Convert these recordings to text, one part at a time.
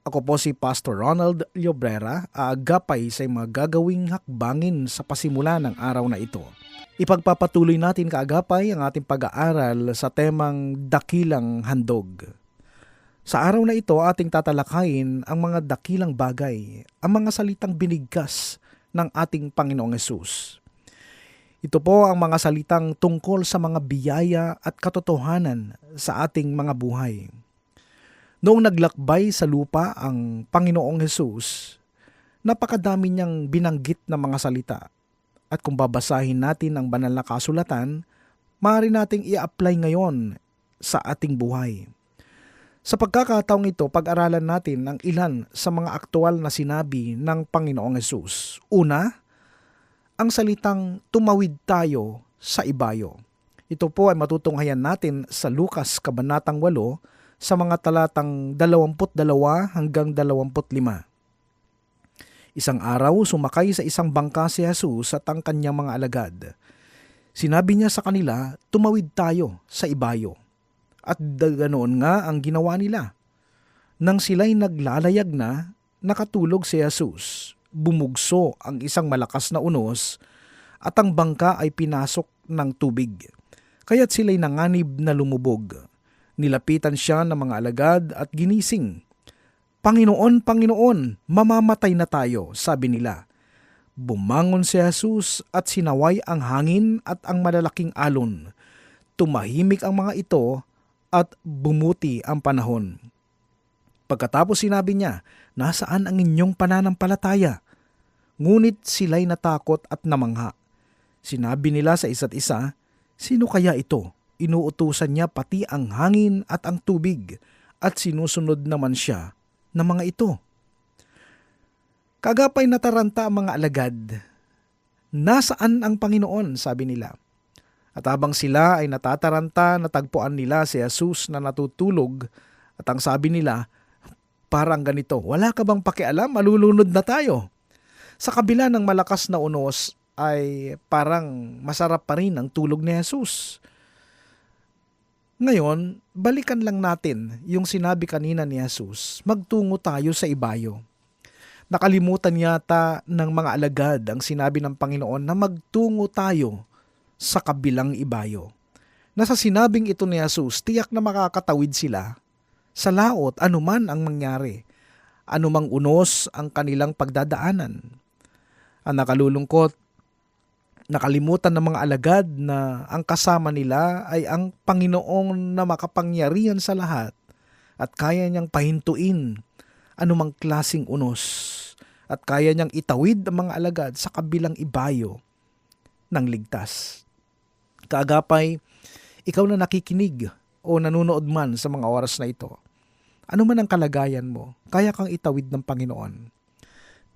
Ako po si Pastor Ronald Llobrera, aagapay sa mga gagawing hakbangin sa pasimula ng araw na ito. Ipagpapatuloy natin kaagapay ang ating pag-aaral sa temang dakilang handog. Sa araw na ito ating tatalakayin ang mga dakilang bagay, ang mga salitang binigkas ng ating Panginoong Yesus. Ito po ang mga salitang tungkol sa mga biyaya at katotohanan sa ating mga buhay. Noong naglakbay sa lupa ang Panginoong Hesus, napakadami niyang binanggit na mga salita. At kung babasahin natin ang banal na kasulatan, maaari nating i-apply ngayon sa ating buhay. Sa pagkakataong ito, pag-aralan natin ang ilan sa mga aktual na sinabi ng Panginoong Hesus. Una, ang salitang tumawid tayo sa ibayo. Ito po ay matutunghayan natin sa Lukas Kabanatang 8 sa mga talatang 22 hanggang 25. Isang araw, sumakay sa isang bangka si Jesus at ang kanyang mga alagad. Sinabi niya sa kanila, tumawid tayo sa ibayo. At ganoon nga ang ginawa nila. Nang sila'y naglalayag na, nakatulog si Jesus. Bumugso ang isang malakas na unos at ang bangka ay pinasok ng tubig. Kaya't sila'y nanganib na lumubog. Nilapitan siya ng mga alagad at ginising. Panginoon, Panginoon, mamamatay na tayo, sabi nila. Bumangon si Jesus at sinaway ang hangin at ang malalaking alon. Tumahimik ang mga ito at bumuti ang panahon. Pagkatapos sinabi niya, nasaan ang inyong pananampalataya? Ngunit sila'y natakot at namangha. Sinabi nila sa isa't isa, sino kaya ito? Inuutusan niya pati ang hangin at ang tubig at sinusunod naman siya ng mga ito. Kagapay nataranta ang mga alagad. Nasaan ang Panginoon, sabi nila. At habang sila ay natataranta, natagpuan nila si Jesus na natutulog at ang sabi nila, parang ganito, wala ka bang pakialam, malulunod na tayo. Sa kabila ng malakas na unos ay parang masarap pa rin ang tulog ni Jesus. Ngayon, balikan lang natin yung sinabi kanina ni Jesus, magtungo tayo sa ibayo. Nakalimutan yata ng mga alagad ang sinabi ng Panginoon na magtungo tayo sa kabilang ibayo. Nasa sinabing ito ni Jesus, tiyak na makakatawid sila sa laot anuman ang mangyari, anumang unos ang kanilang pagdadaanan. Ang nakalulungkot, Nakalimutan ng mga alagad na ang kasama nila ay ang Panginoong na makapangyarihan sa lahat at kaya niyang pahintuin anumang klasing unos at kaya niyang itawid ang mga alagad sa kabilang ibayo ng ligtas. Kaagapay, ikaw na nakikinig o nanonood man sa mga oras na ito, ano man ang kalagayan mo, kaya kang itawid ng Panginoon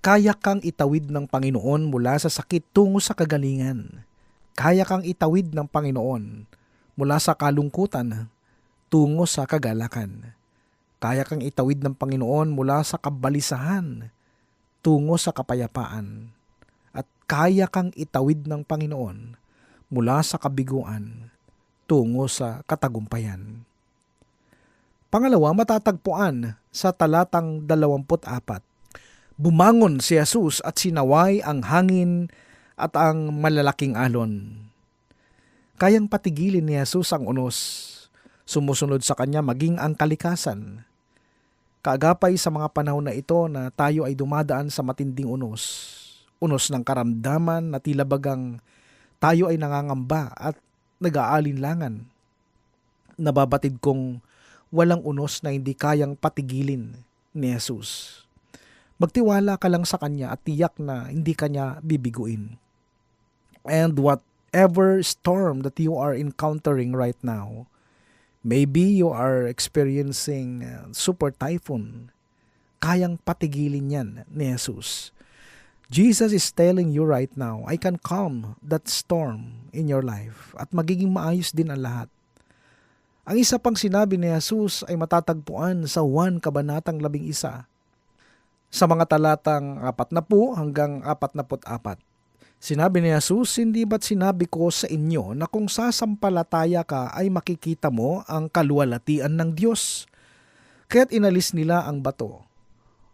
kaya kang itawid ng Panginoon mula sa sakit tungo sa kagalingan. Kaya kang itawid ng Panginoon mula sa kalungkutan tungo sa kagalakan. Kaya kang itawid ng Panginoon mula sa kabalisahan tungo sa kapayapaan. At kaya kang itawid ng Panginoon mula sa kabiguan tungo sa katagumpayan. Pangalawa, matatagpuan sa talatang 24 Bumangon si Jesus at sinaway ang hangin at ang malalaking alon. Kayang patigilin ni Jesus ang unos, sumusunod sa kanya maging ang kalikasan. Kaagapay sa mga panahon na ito na tayo ay dumadaan sa matinding unos, unos ng karamdaman na tila bagang tayo ay nangangamba at nag-aalinlangan. Nababatid kong walang unos na hindi kayang patigilin ni Jesus. Magtiwala ka lang sa Kanya at tiyak na hindi Kanya bibiguin. And whatever storm that you are encountering right now, maybe you are experiencing super typhoon, kayang patigilin yan ni Jesus. Jesus is telling you right now, I can calm that storm in your life at magiging maayos din ang lahat. Ang isa pang sinabi ni Jesus ay matatagpuan sa 1 Kabanatang 11 sa mga talatang 40 hanggang 44. Sinabi ni Jesus, hindi ba't sinabi ko sa inyo na kung sasampalataya ka ay makikita mo ang kaluwalhatian ng Diyos? Kaya't inalis nila ang bato.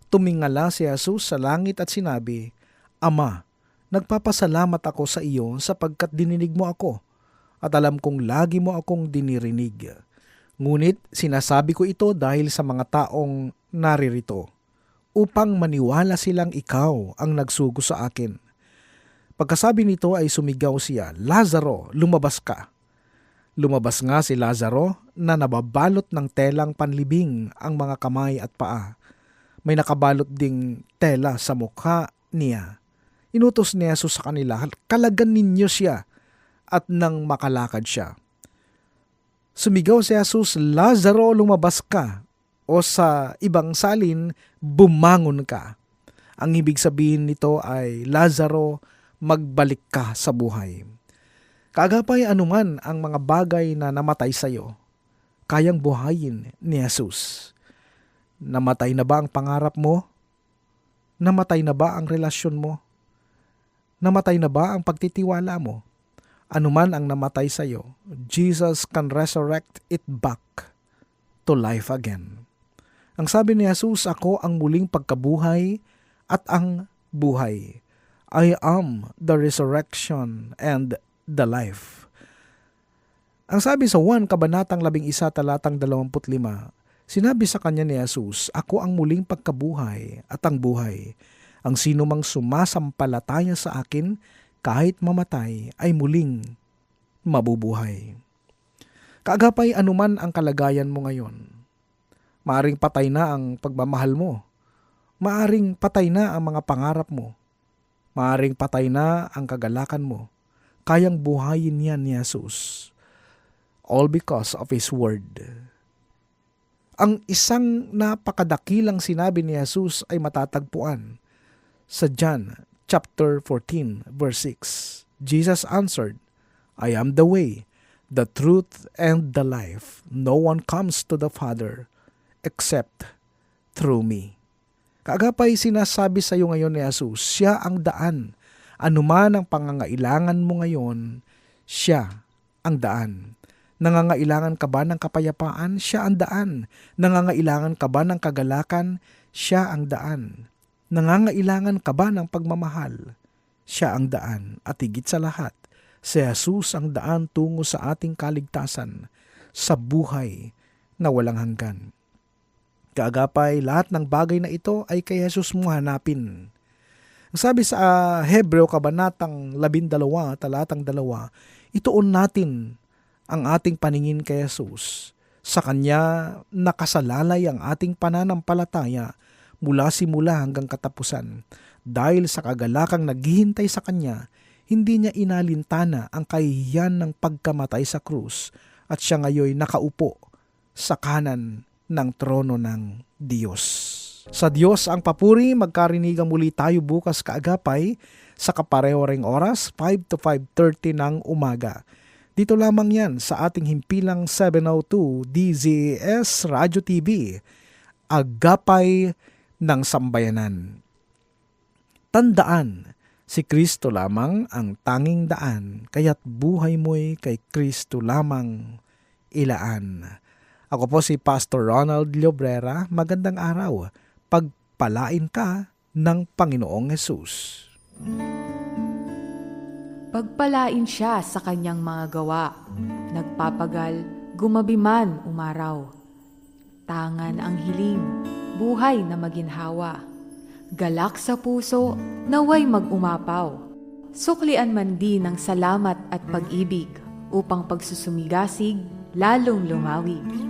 Tumingala si Jesus sa langit at sinabi, Ama, nagpapasalamat ako sa iyo sapagkat dininig mo ako at alam kong lagi mo akong dinirinig. Ngunit sinasabi ko ito dahil sa mga taong naririto upang maniwala silang ikaw ang nagsugo sa akin. Pagkasabi nito ay sumigaw siya, Lazaro, lumabas ka. Lumabas nga si Lazaro na nababalot ng telang panlibing ang mga kamay at paa. May nakabalot ding tela sa mukha niya. Inutos ni Jesus sa kanila, kalagan ninyo siya at nang makalakad siya. Sumigaw si Jesus, Lazaro, lumabas ka. O sa ibang salin, bumangon ka. Ang ibig sabihin nito ay, Lazaro, magbalik ka sa buhay. Kaagapay anuman ang mga bagay na namatay sa iyo, kayang buhayin ni Jesus. Namatay na ba ang pangarap mo? Namatay na ba ang relasyon mo? Namatay na ba ang pagtitiwala mo? Anuman ang namatay sa iyo, Jesus can resurrect it back to life again. Ang sabi ni Jesus, ako ang muling pagkabuhay at ang buhay. I am the resurrection and the life. Ang sabi sa 1 Kabanatang 11 talatang 25, sinabi sa kanya ni Jesus, Ako ang muling pagkabuhay at ang buhay. Ang sino mang sumasampalataya sa akin, kahit mamatay, ay muling mabubuhay. Kaagapay anuman ang kalagayan mo ngayon. Maaring patay na ang pagmamahal mo. Maaring patay na ang mga pangarap mo. Maaring patay na ang kagalakan mo. Kayang buhayin yan ni Jesus. All because of His Word. Ang isang napakadakilang sinabi ni Jesus ay matatagpuan sa John chapter 14 verse 6. Jesus answered, I am the way, the truth, and the life. No one comes to the Father except through me. Kaagapay sinasabi sa iyo ngayon ni Jesus, siya ang daan. Anuman ang pangangailangan mo ngayon, siya ang daan. Nangangailangan ka ba ng kapayapaan? Siya ang daan. Nangangailangan ka ba ng kagalakan? Siya ang daan. Nangangailangan ka ba ng pagmamahal? Siya ang daan. At higit sa lahat, si Jesus ang daan tungo sa ating kaligtasan sa buhay na walang hanggan. Kaagapay, lahat ng bagay na ito ay kay Jesus mo hanapin. Ang sabi sa uh, Hebreo Kabanatang 12, talatang 2, ituon natin ang ating paningin kay Jesus. Sa Kanya nakasalalay ang ating pananampalataya mula simula hanggang katapusan. Dahil sa kagalakang naghihintay sa Kanya, hindi niya inalintana ang kahihiyan ng pagkamatay sa krus at siya ngayon nakaupo sa kanan ng trono ng Diyos. Sa Diyos ang papuri, magkarinigang muli tayo bukas kaagapay sa kapareho ring oras, 5 to 5.30 ng umaga. Dito lamang yan sa ating himpilang 702 DZS Radio TV, Agapay ng Sambayanan. Tandaan, si Kristo lamang ang tanging daan, kaya't buhay mo'y kay Kristo lamang ilaan. Ako po si Pastor Ronald Llobrera. Magandang araw. Pagpalain ka ng Panginoong Yesus. Pagpalain siya sa kanyang mga gawa. Nagpapagal, gumabi man umaraw. Tangan ang hiling, buhay na maginhawa. Galak sa puso, naway mag-umapaw. Suklian man din ng salamat at pag-ibig upang pagsusumigasig lalong lumawig.